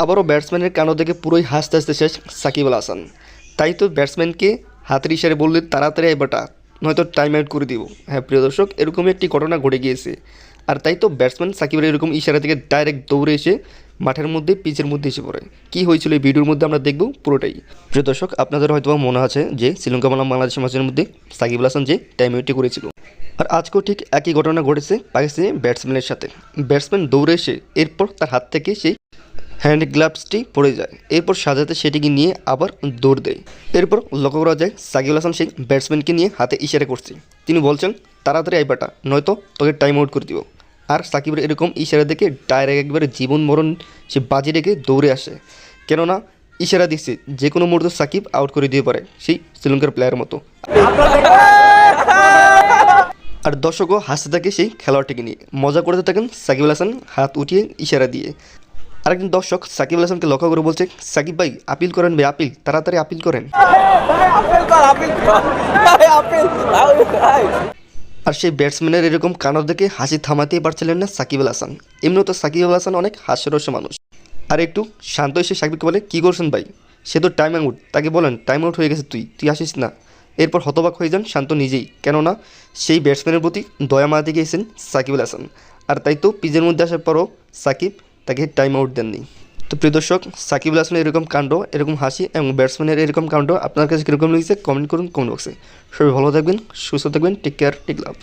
আবারও ব্যাটসম্যানের কানো দেখে পুরোই হাসতে হাসতে শেষ সাকিব আল হাসান। তাই তো ব্যাটসম্যানকে হাতের ইশারে বললে তাড়াতাড়ি এবারটা নয়তো টাইম আউট করে দিব। হ্যাঁ প্রিয় দর্শক, এরকমই একটি ঘটনা ঘটে গিয়েছে। আর তাই তো ব্যাটসম্যান সাকিবের এরকম ইশারা থেকে ডাইরেক্ট দৌড়ে এসে মাঠের মধ্যে পিচের মধ্যে এসে পড়ে। কী হয়েছিল এই ভিডিওর মধ্যে আমরা দেখব পুরোটাই। প্রিয় দর্শক, আপনাদের হয়তো মনে আছে যে, শ্রীলঙ্কা বনাম বাংলাদেশের ম্যাচের মধ্যে সাকিব হাসান যে টাইম আউটটি করেছিল। আর আজকেও ঠিক একই ঘটনা ঘটেছে পাকিস্তানি ব্যাটসম্যানের সাথে। ব্যাটসম্যান দৌড়ে এসে এরপর তার হাত থেকে সেই হ্যান্ড গ্লাভসটি পড়ে যায়। এরপর সাজাতে সেটিকে নিয়ে আবার দৌড় দেয়। এরপর লক্ষ্য করা যায় সাকিব হাসান সেই ব্যাটসম্যানকে নিয়ে হাতে ইশারা করছে। তিনি বলছেন, তাড়াতাড়ি আইবাটা নয়তো তোকে টাইম আউট করে দিব। আর সাকিবের এরকম ইশারা দেখে ডাইরেক্ট একবারে জীবন মরণ সে বাজি রেখে দৌড়ে আসে। কেননা ইশারা দিচ্ছে যে কোনো মুহূর্তে সাকিব আউট করে দিয়ে পারে, সেই শ্রীলঙ্কার প্লেয়ারের মতো। আর দর্শকও হাসতে থাকে সেই খেলোয়াড়টিকে নিয়ে। মজা করতে থাকেন সাকিব হাসান, হাত উঠিয়ে ইশারা দিয়ে। আরেকজন দর্শক সাকিব হাসানকে লক্ষ্য করে বলছে, সাকিব ভাই, আপিল করেন ভাই আপিল, তাড়াতাড়ি আপিল করেন। আর সেই ব্যাটসম্যানের এরকম কানর দেখে হাসি থামাতেই পারছিলেন না সাকিব আল হাসান। এমনিও তো সাকিব আল হাসান অনেক হাস্যরস্য মানুষ। আর একটু শান্ত এসে সাকিবকে বলে, কী করছেন ভাই? সে তো টাইম আউট তাকে বলেন টাইম আউট হয়ে গেছে তুই তুই আসিস না। এরপর হতবাক হয়ে যান শান্ত নিজেই। কেননা, সেই ব্যাটসম্যানের প্রতি দয়া মারাতে গিয়েছেন সাকিবুল হাসান। আর তাই তো পিজের মধ্যে আসার পরও সাকিব তাকে টাইম আউট দেননি। তো প্রিয় দর্শক সাকিব আল হাসানের এরকম কাণ্ড, এরকম হাসি এবং ব্যাটসম্যানের এরকম কাণ্ড আপনার কাছে কীরকম লেগেছে? কমেন্ট করুন কমেন্ট বক্সে। সবাই ভালো থাকবেন, সুস্থ থাকবেন টেক কেয়ার টেক লাভ